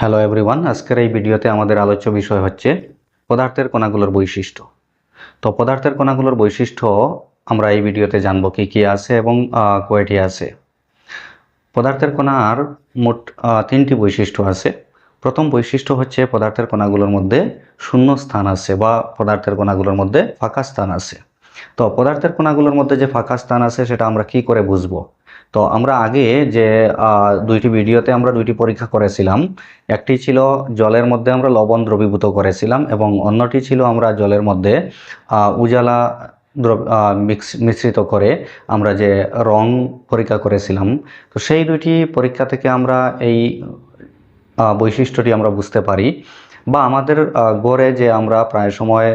Hello everyone আজকের এই ভিডিওতে আমাদের আলোচ্য বিষয় হচ্ছে পদার্থের কণাগুলোর বৈশিষ্ট্য। তো পদার্থের কণাগুলোর বৈশিষ্ট্য আমরা এই ভিডিওতে জানব কি কি আছে এবং কয়টি আছে। পদার্থের কণার মোট তিনটি বৈশিষ্ট্য আছে। প্রথম বৈশিষ্ট্য হচ্ছে পদার্থের কণাগুলোর মধ্যে শূন্য স্থান আছে বা পদার্থের কণাগুলোর মধ্যে ফাঁকা স্থান আছে। তো পদার্থের কণাগুলোর মধ্যে যে ফাঁকা স্থান আছে সেটা আমরা কি করে বুঝব? তো আমরা আগে যে দুইটি ভিডিওতে আমরা দুইটি পরীক্ষা করেছিলাম। একটি ছিল জলের মধ্যে আমরা লবণ দ্রবীভূত করেছিলাম এবং অন্যটি ছিল আমরা জলের মধ্যে উজালা মিশ্রিত করে আমরা যে রং পরীক্ষা করেছিলাম। তো সেই দুইটি পরীক্ষা থেকে আমরা এই বৈশিষ্ট্যটি আমরা বুঝতে পারি বা আমাদের গড়ে যে আমরা প্রায় সময়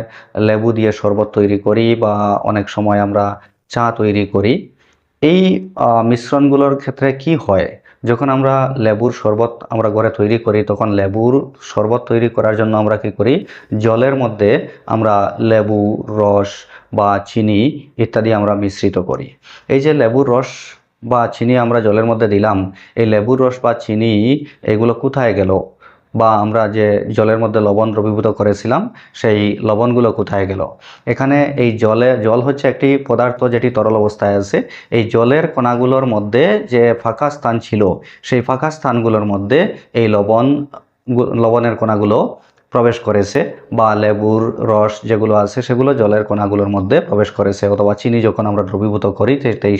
লেবু দিয়ে শরবত তৈরি করি বা অনেক সময় আমরা চা তৈরি করি। এই মিশ্রণগুলোর ক্ষেত্রে কি হয়? যখন আমরা লেবুর শরবত আমরা ঘরে তৈরি করি, তখন লেবুর শরবত তৈরি করার জন্য আমরা কি করি? জলের মধ্যে আমরা লেবু, রস বা চিনি ইত্যাদি আমরা মিশ্রিত করি। এই যে লেবুর রস বা চিনি আমরা জলের মধ্যে দিলাম, এই লেবুর রস বা চিনি এগুলো কোথায় গেল? বা আমরা যে জলের মধ্যে লবণ দ্রবীভূত করেছিলাম, সেই লবণগুলো কোথায় গেল? এখানে এই জলে, জল হচ্ছে একটি পদার্থ যেটি তরল অবস্থায় আছে। এই জলের কণাগুলোর মধ্যে যে ফাঁকা স্থান ছিল, সেই ফাঁকা স্থানগুলোর মধ্যে এই লবণ, লবণের কণাগুলো প্রবেশ করেছে বা লেবুর রস যেগুলো আছে সেগুলো জলের কণাগুলোর মধ্যে প্রবেশ করেছে অথবা চিনি যখন আমরা দ্রবীভূত করি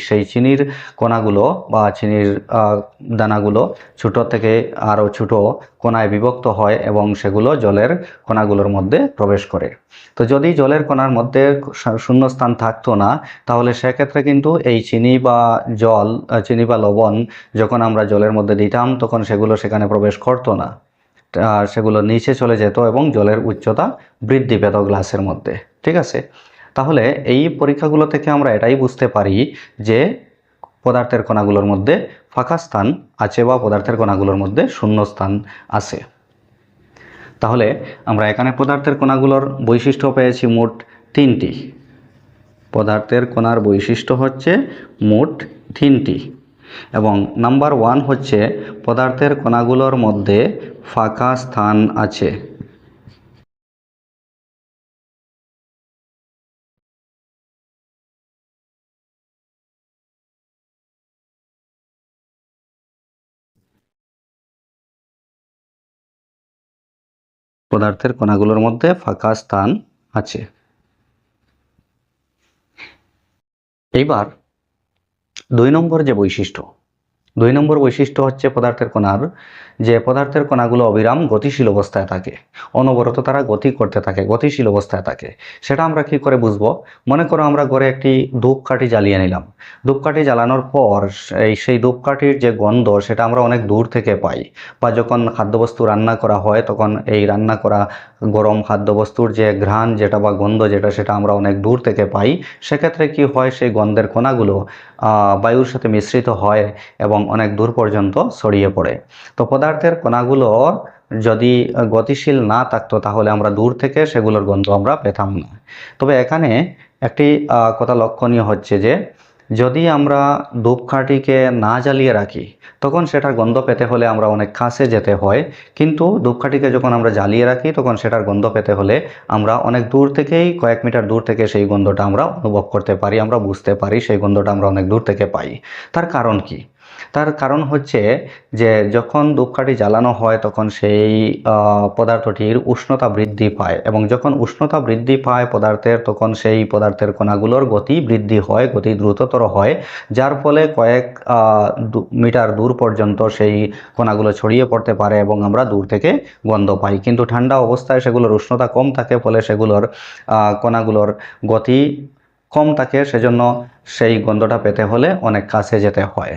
সেই চিনির কণাগুলো বা চিনির দানাগুলো ছোট থেকে আরও ছোট কণায় বিভক্ত হয় এবং সেগুলো জলের কণাগুলোর মধ্যে প্রবেশ করে। তো যদি জলের কণার মধ্যে শূন্যস্থান থাকতো না, তাহলে সেক্ষেত্রে কিন্তু এই চিনি বা জল চিনি বা লবণ যখন আমরা জলের মধ্যে দিতাম, তখন সেগুলো সেখানে প্রবেশ করতো না। সেগুলো নিচে চলে যেত এবং জলের উচ্চতা বৃদ্ধি পেত গ্লাসের মধ্যে, ঠিক আছে? তাহলে এই পরীক্ষাগুলো থেকে আমরা এটাই বুঝতে পারি যে পদার্থের কণাগুলোর মধ্যে ফাঁকা স্থান আছে বা পদার্থের কণাগুলোর মধ্যে শূন্য স্থান আছে। তাহলে আমরা এখানে পদার্থের কণাগুলোর বৈশিষ্ট্য পেয়েছি মোট তিনটি। পদার্থের কণার বৈশিষ্ট্য হচ্ছে মোট তিনটি। এবং নাম্বার ওয়ান হচ্ছে পদার্থের কণাগুলোর মধ্যে ফাঁকা স্থান আছে। পদার্থের কণাগুলোর মধ্যে ফাঁকা স্থান আছে। এইবার দুই নম্বর যে বৈশিষ্ট্য দুই নম্বর বৈশিষ্ট্য হচ্ছে পদার্থের কণার যে পদার্থের কণাগুলো অবিরাম গতিশীল অবস্থায় থাকে, অনবরত তারা গতি করতে থাকে, গতিশীল অবস্থায় থাকে। সেটা আমরা কি করে বুঝব? মনে করো আমরা ঘরে একটি ধূপকাঠি জ্বালিয়ে নিলাম। ধূপকাঠি জ্বালানোর পর এই সেই ধূপকাঠির যে গন্ধ, সেটা আমরা অনেক দূর থেকে পাই বা যখন খাদ্যবস্তু রান্না করা হয়, তখন এই রান্না করা গরম খাদ্যবস্তুর যে ঘ্রাণ যেটা বা গন্ধ যেটা, সেটা আমরা অনেক দূর থেকে পাই। সেক্ষেত্রে কি হয়, সেই গন্ধের কণাগুলো বায়ুর সাথে মিশ্রিত হয় এবং অনেক দূর পর্যন্ত ছড়িয়ে পড়ে। তো পদার্থের কণাগুলো যদি গতিশীল না থাকতো তাহলে আমরা দূর থেকে সেগুলোর গন্ধ আমরা পেতাম না। তবে এখানে একটি কথা লক্ষণীয় হচ্ছে যে, যদি আমরা ধূপকাঠিকে না জ্বালিয়ে রাখি, তখন সেটার গন্ধ পেতে হলে আমরা অনেক কাছে যেতে হয়। কিন্তু ধূপকাঠিকে যখন আমরা জ্বালিয়ে রাখি, তখন সেটার গন্ধ পেতে হলে আমরা অনেক দূর থেকেই, কয়েক মিটার দূর থেকে সেই গন্ধটা আমরা অনুভব করতে পারি, আমরা বুঝতে পারি সেই গন্ধটা আমরা অনেক দূর থেকে পাই। তার কারণ কি? তার কারণ হচ্ছে যে যখন ধূপকাঠি জ্বালানো হয় তখন সেই পদার্থটির উষ্ণতা বৃদ্ধি পায় এবং যখন উষ্ণতা বৃদ্ধি পায় পদার্থের তখন সেই পদার্থের কণাগুলোর গতি বৃদ্ধি হয়, গতি দ্রুততর হয়, যার ফলে কয়েক মিটার দূর পর্যন্ত সেই কণাগুলো ছড়িয়ে পড়তে পারে এবং আমরা দূর থেকে গন্ধ পাই। কিন্তু ঠান্ডা অবস্থায় সেগুলোর উষ্ণতা কম থাকে, ফলে সেগুলোর কণাগুলোর গতি কম থাকে, সেজন্য সেই গন্ধটা পেতে হলে অনেক কাছে যেতে হয়।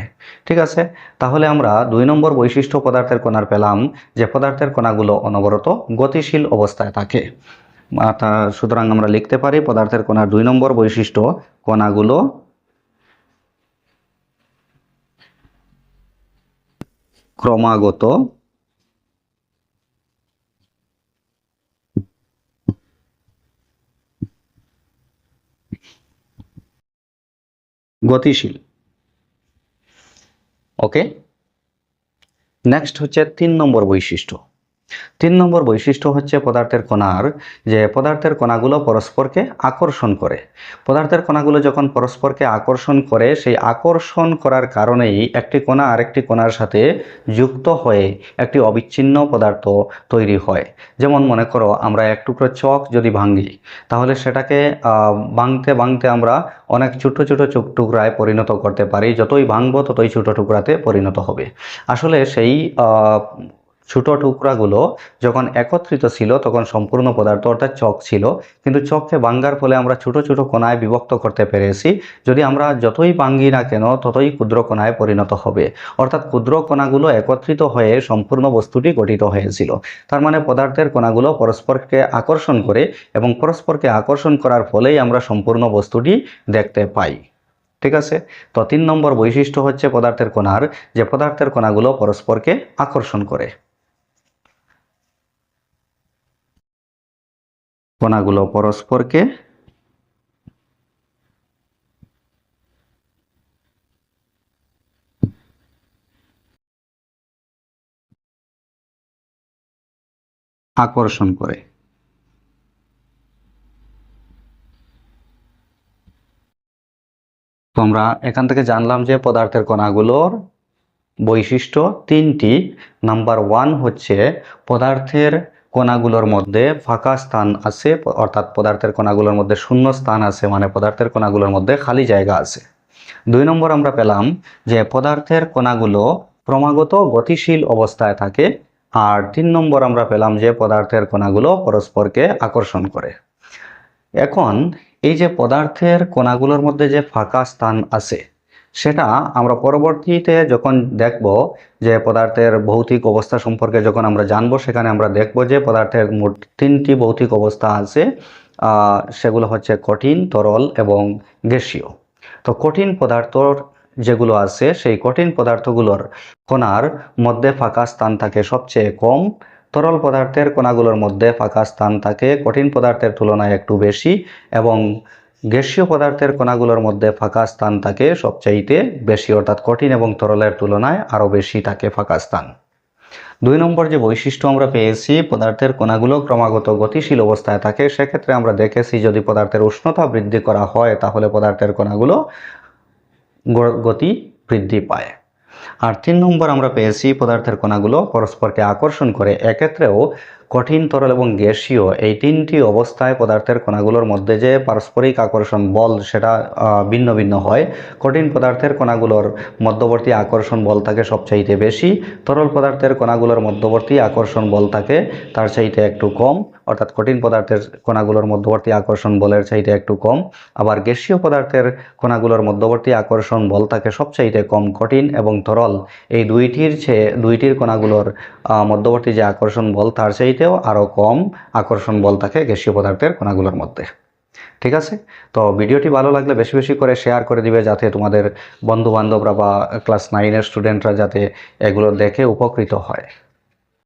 ঠিক আছে? তাহলে আমরা দুই নম্বর বৈশিষ্ট্য পদার্থের কণার পেলাম, যে পদার্থের কণাগুলো অনবরত গতিশীল অবস্থায় থাকে। তা সুতরাং আমরা লিখতে পারি পদার্থের কণার দুই নম্বর বৈশিষ্ট্য, কণাগুলো ক্রমাগত গতিশীল। ওকে নেক্সট হচ্ছে তিন নম্বর বৈশিষ্ট্য। তিন নম্বর বৈশিষ্ট্য হচ্ছে পদার্থের কণার, যে পদার্থের কণাগুলো পরস্পরকে আকর্ষণ করে। পদার্থের কণাগুলো যখন পরস্পরকে আকর্ষণ করে, সেই আকর্ষণ করার কারণেই একটি কণা আরেকটি কণার সাথে যুক্ত হয়ে একটি অবিচ্ছিন্ন পদার্থ তৈরি হয়। যেমন মনে করো, আমরা এক টুকরো চক যদি ভাঙি, তাহলে সেটাকে ভাঙতে ভাঙতে আমরা অনেক ছোট ছোট টুকরায় পরিণত করতে পারি। যতই ভাঙবো ততই ছোট টুকরাতে পরিণত হবে। আসলে সেই ছোট টুকরাগুলো যখন একত্রিত ছিল, তখন সম্পূর্ণ পদার্থ অর্থাৎ চক ছিল। কিন্তু চককে ভাঙ্গার ফলে আমরা ছোট ছোট কোণায় বিভক্ত করতে পেরেছি। যদি আমরা যতই ভাঙ্গি না কেন, ততই ক্ষুদ্র কোণায় পরিণত হবে। অর্থাৎ ক্ষুদ্র কণাগুলো একত্রিত হয়ে সম্পূর্ণ বস্তুটি গঠিত হয়েছিল। তার মানে পদার্থের কণাগুলো পরস্পরকে আকর্ষণ করে এবং পরস্পরকে আকর্ষণ করার ফলেই আমরা সম্পূর্ণ বস্তুটি দেখতে পাই। ঠিক আছে? তো তিন নম্বর বৈশিষ্ট্য হচ্ছে পদার্থের কণার, যে পদার্থের কণাগুলো পরস্পরকে আকর্ষণ করে। কণাগুলো পরস্পরকে আকর্ষণ করে। তোমরা এখান থেকে জানলাম যে পদার্থের কণাগুলোর বৈশিষ্ট্য তিনটি। নাম্বার ওয়ান হচ্ছে পদার্থের কণাগুলোর মধ্যে ফাঁকা স্থান আছে, অর্থাৎ পদার্থের কণাগুলোর মধ্যে শূন্য স্থান আছে মানে পদার্থের কণাগুলোর মধ্যে খালি জায়গা আছে। দুই নম্বর আমরা পেলাম যে পদার্থের কণাগুলো ক্রমাগত গতিশীল অবস্থায় থাকে, আর তিন নম্বর আমরা পেলাম যে পদার্থের কণাগুলো পরস্পরকে আকর্ষণ করে। এখন এই যে পদার্থের কণাগুলোর মধ্যে যে ফাঁকা স্থান আছে সেটা আমরা পরবর্তীতে যখন দেখব যে পদার্থের ভৌতিক অবস্থা সম্পর্কে যখন আমরা জানব, সেখানে আমরা দেখব যে পদার্থের মোট তিনটি ভৌতিক অবস্থা আছে। সেগুলো হচ্ছে কঠিন, তরল এবং গ্যাসীয়। তো কঠিন পদার্থর যেগুলো আছে, সেই কঠিন পদার্থগুলোর কণার মধ্যে ফাঁকা স্থান থাকে সবচেয়ে কম। তরল পদার্থের কণাগুলোর মধ্যে ফাঁকা স্থান থাকে। কঠিন পদার্থের তুলনায় একটু বেশি এবং গ্যাসীয় পদার্থের কণাগুলোর মধ্যে ফাঁকা স্থান থাকে সবচাইতে বেশি, অর্থাৎ কঠিন এবং তরলের তুলনায় আরও বেশি থাকে ফাঁকা স্থান। দুই নম্বর যে বৈশিষ্ট্য আমরা পেয়েছি, পদার্থের কণাগুলো ক্রমাগত গতিশীল অবস্থায় থাকে। সেক্ষেত্রে আমরা দেখেছি যদি পদার্থের উষ্ণতা বৃদ্ধি করা হয়, তাহলে পদার্থের কণাগুলো গতি বৃদ্ধি পায়। আর তিন নম্বর আমরা পেয়েছি, পদার্থের কণাগুলো পরস্পরকে আকর্ষণ করে। এক্ষেত্রেও কঠিন, তরল এবং গ্যাসীয় এই তিনটি অবস্থায় পদার্থের কণাগুলোর মধ্যে যে পারস্পরিক আকর্ষণ, বল, সেটা ভিন্ন ভিন্ন হয়। কঠিন পদার্থের কণাগুলোর মধ্যবর্তী আকর্ষণ বল থাকে সবচাইতে বেশি। তরল পদার্থের কণাগুলোর মধ্যবর্তী আকর্ষণ বল থাকে, তার চাইতে একটু কম। অর্থাৎ কঠিন পদার্থের কণাগুলোর মধ্যবর্তী আকর্ষণ বলের চাইতে একটু কম। আবার গ্যাসীয় পদার্থের কণাগুলোর মধ্যবর্তী আকর্ষণ বল থাকে সবচাইতে কম, কঠিন এবং তরল। এই দুইটির চেয়ে, দুইটির কণাগুলোর মধ্যবর্তী যে আকর্ষণ বল, তার চাইতেও আরও কম আকর্ষণ বল থাকে গ্যাসীয় পদার্থের কণাগুলোর মধ্যে। ঠিক আছে? তো ভিডিওটি ভালো লাগলে বেশি বেশি করে শেয়ার করে দিবে যাতে তোমাদের বন্ধুবান্ধবরা বা ক্লাস নাইনের স্টুডেন্টরা যাতে এগুলো দেখে উপকৃত হয়।